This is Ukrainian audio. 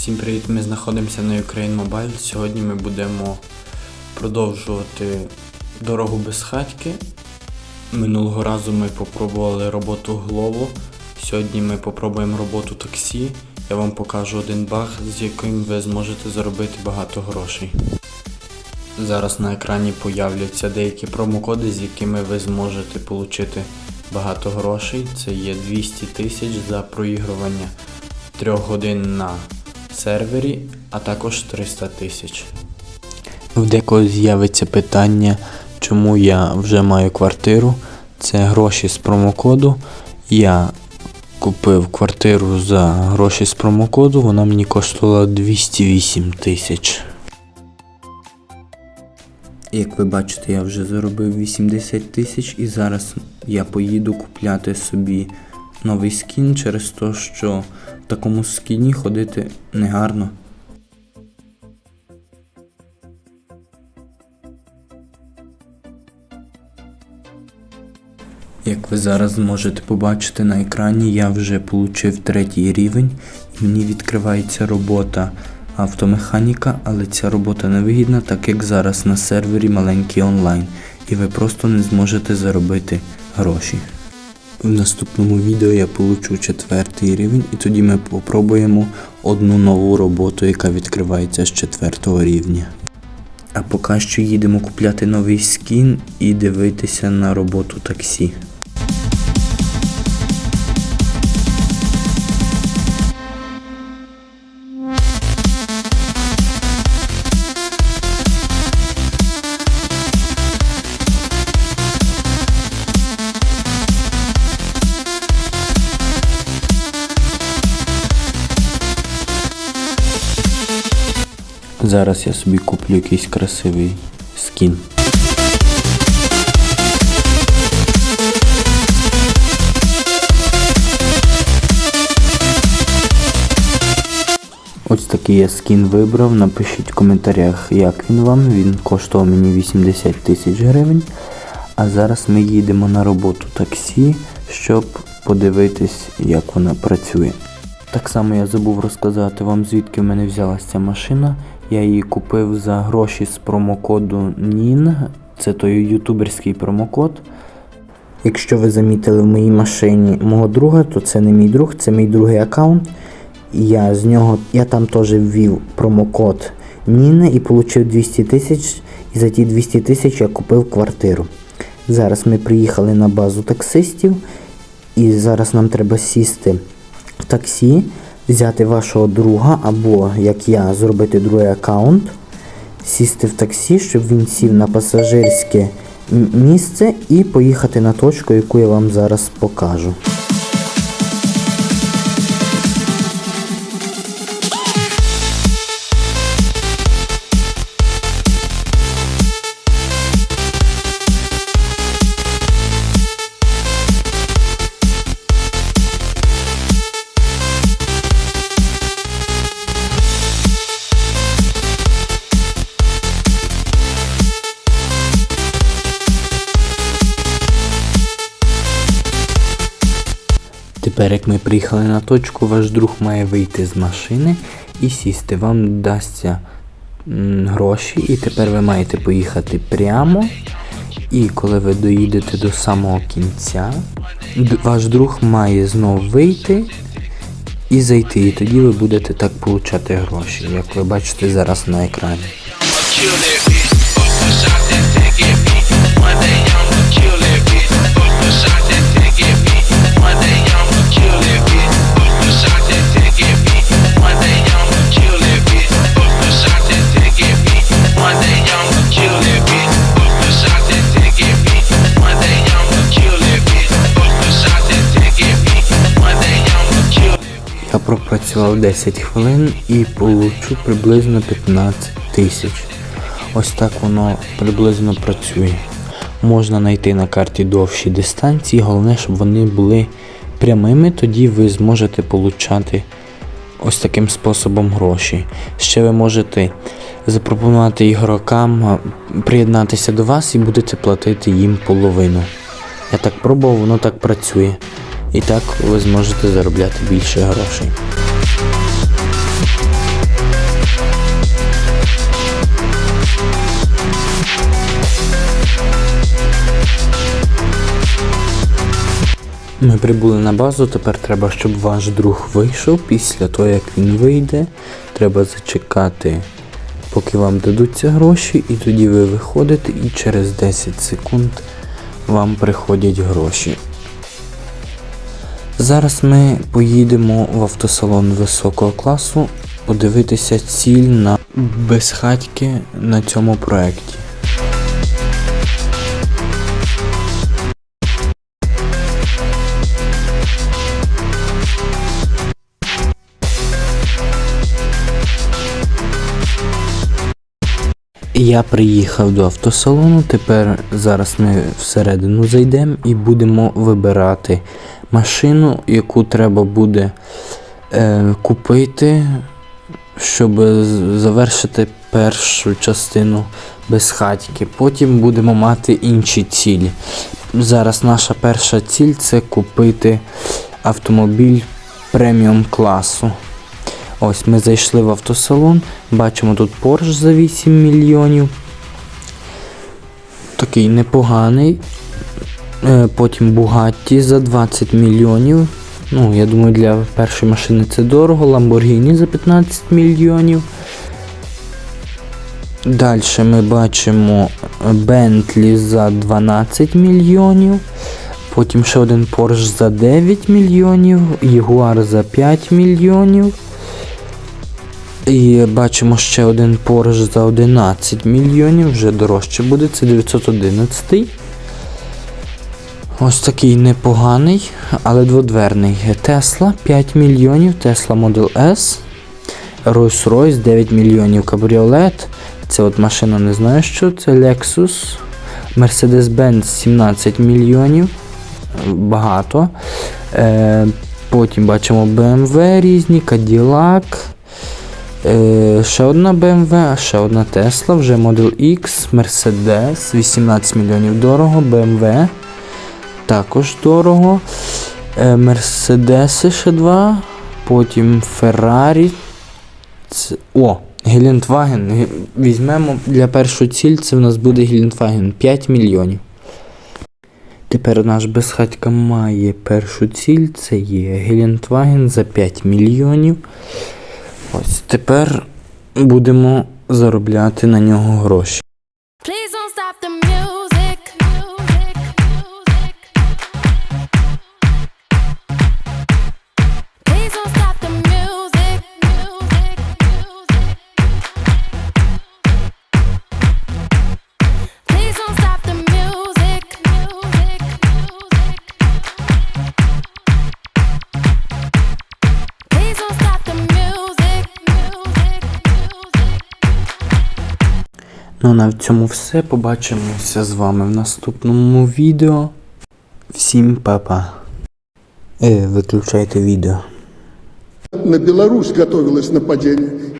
Всім привіт! Ми знаходимося на Ukraine Mobile. Сьогодні ми будемо продовжувати дорогу без хатьки. Минулого разу ми попробували роботу Glovo. Сьогодні ми попробуємо роботу таксі. Я вам покажу один баг, з яким ви зможете заробити багато грошей. Зараз на екрані появляться деякі промокоди, з якими ви зможете отримати багато грошей. Це є 200 тисяч за проігрування 3 годин на сервері, а також 300 тисяч. В декого з'явиться питання, чому я вже маю квартиру. Це гроші з промокоду. Я купив квартиру за гроші з промокоду, вона мені коштувала 208 тисяч. Як ви бачите, я вже заробив 80 тисяч і зараз я поїду купляти собі новий скін через те, що такому скіні ходити негарно. Як ви зараз можете побачити на екрані, я вже отримав третій рівень і мені відкривається робота автомеханіка, але ця робота невигідна, так як зараз на сервері маленький онлайн, і ви просто не зможете заробити гроші. В наступному відео я получу четвертий рівень, і тоді ми попробуємо одну нову роботу, яка відкривається з четвертого рівня. А поки що їдемо купляти новий скін і дивитися на роботу таксі. Зараз я собі куплю якийсь красивий скін. Ось такий я скін вибрав. Напишіть в коментарях, як він вам. Він коштував мені 80 тисяч гривень. А зараз ми їдемо на роботу таксі, щоб подивитись, як вона працює. Так само я забув розказати вам, звідки в мене взялася ця машина. Я її купив за гроші з промокоду NIN. Це той ютуберський промокод. Якщо ви замітили в моїй машині мого друга, то це не мій друг, це мій другий аккаунт. Я з нього, я там теж ввів промокод Ніни і отримав 200 тисяч. І за ті 200 тисяч я купив квартиру. Зараз ми приїхали на базу таксистів, і зараз нам треба сісти в таксі, взяти вашого друга, або як я, зробити другий аккаунт, сісти в таксі, щоб він сів на пасажирське місце і поїхати на точку, яку я вам зараз покажу. Тепер, ми приїхали на точку, ваш друг має вийти з машини і сісти. Вам дасться гроші, і тепер ви маєте поїхати прямо. І коли ви доїдете до самого кінця, ваш друг має знов вийти і зайти. І тоді ви будете так получати гроші, як ви бачите зараз на екрані. Пропрацював 10 хвилин і получу приблизно 15 тисяч. Ось так воно приблизно працює. Можна знайти на карті довші дистанції, головне, щоб вони були прямими, тоді ви зможете получати ось таким способом гроші. Ще ви можете запропонувати ігрокам приєднатися до вас і будете платити їм половину. Я так пробував, воно так працює. І так ви зможете заробляти більше грошей. Ми прибули на базу, тепер треба, щоб ваш друг вийшов. Після того, як він вийде, треба зачекати, поки вам дадуться гроші, і тоді ви виходите і через 10 секунд вам приходять гроші. Зараз ми поїдемо в автосалон високого класу подивитися ціль на безхатьки на цьому проєкті. Я приїхав до автосалону. Тепер зараз ми всередину зайдемо і будемо вибирати машину, яку треба буде е, купити, щоб завершити першу частину безхатьки. Потім будемо мати інші цілі. Зараз наша перша ціль це купити автомобіль преміум класу. Ось ми зайшли в автосалон, бачимо тут Porsche за 8 мільйонів. Такий непоганий. Е, Потім Bugatti за 20 мільйонів. Ну, я думаю, для першої машини це дорого. Lamborghini за 15 мільйонів. Далі ми бачимо Bentley за 12 мільйонів. Потім ще один Porsche за 9 мільйонів, Jaguar за 5 мільйонів. І бачимо ще один Porsche за 11 мільйонів, вже дорожче буде, це 911. Ось такий непоганий, але дводверний. Tesla 5 мільйонів, Tesla Model S, Rolls-Royce 9 мільйонів кабріолет. Це от машина не знаю що, це Lexus. Mercedes-Benz 17 мільйонів. Багато. Е, потім бачимо BMW різні, Cadillac. Е, ще одна BMW, ще одна Tesla, вже Model X, Mercedes, 18 мільйонів дорого, BMW також дорого. Е, Mercedes ще два, потім Ferrari. Це, о, Гелендваген. Візьмемо для першої ціль, це в нас буде Гелендваген 5 мільйонів. Тепер наш безхатька має першу ціль, це є Гелендваген за 5 мільйонів. Ось тепер будемо заробляти на нього гроші. Ну, на цьому все. Побачимося з вами в наступному відео. Всім па-па. Е, виключайте відео. На Білорусь готовилось нападение.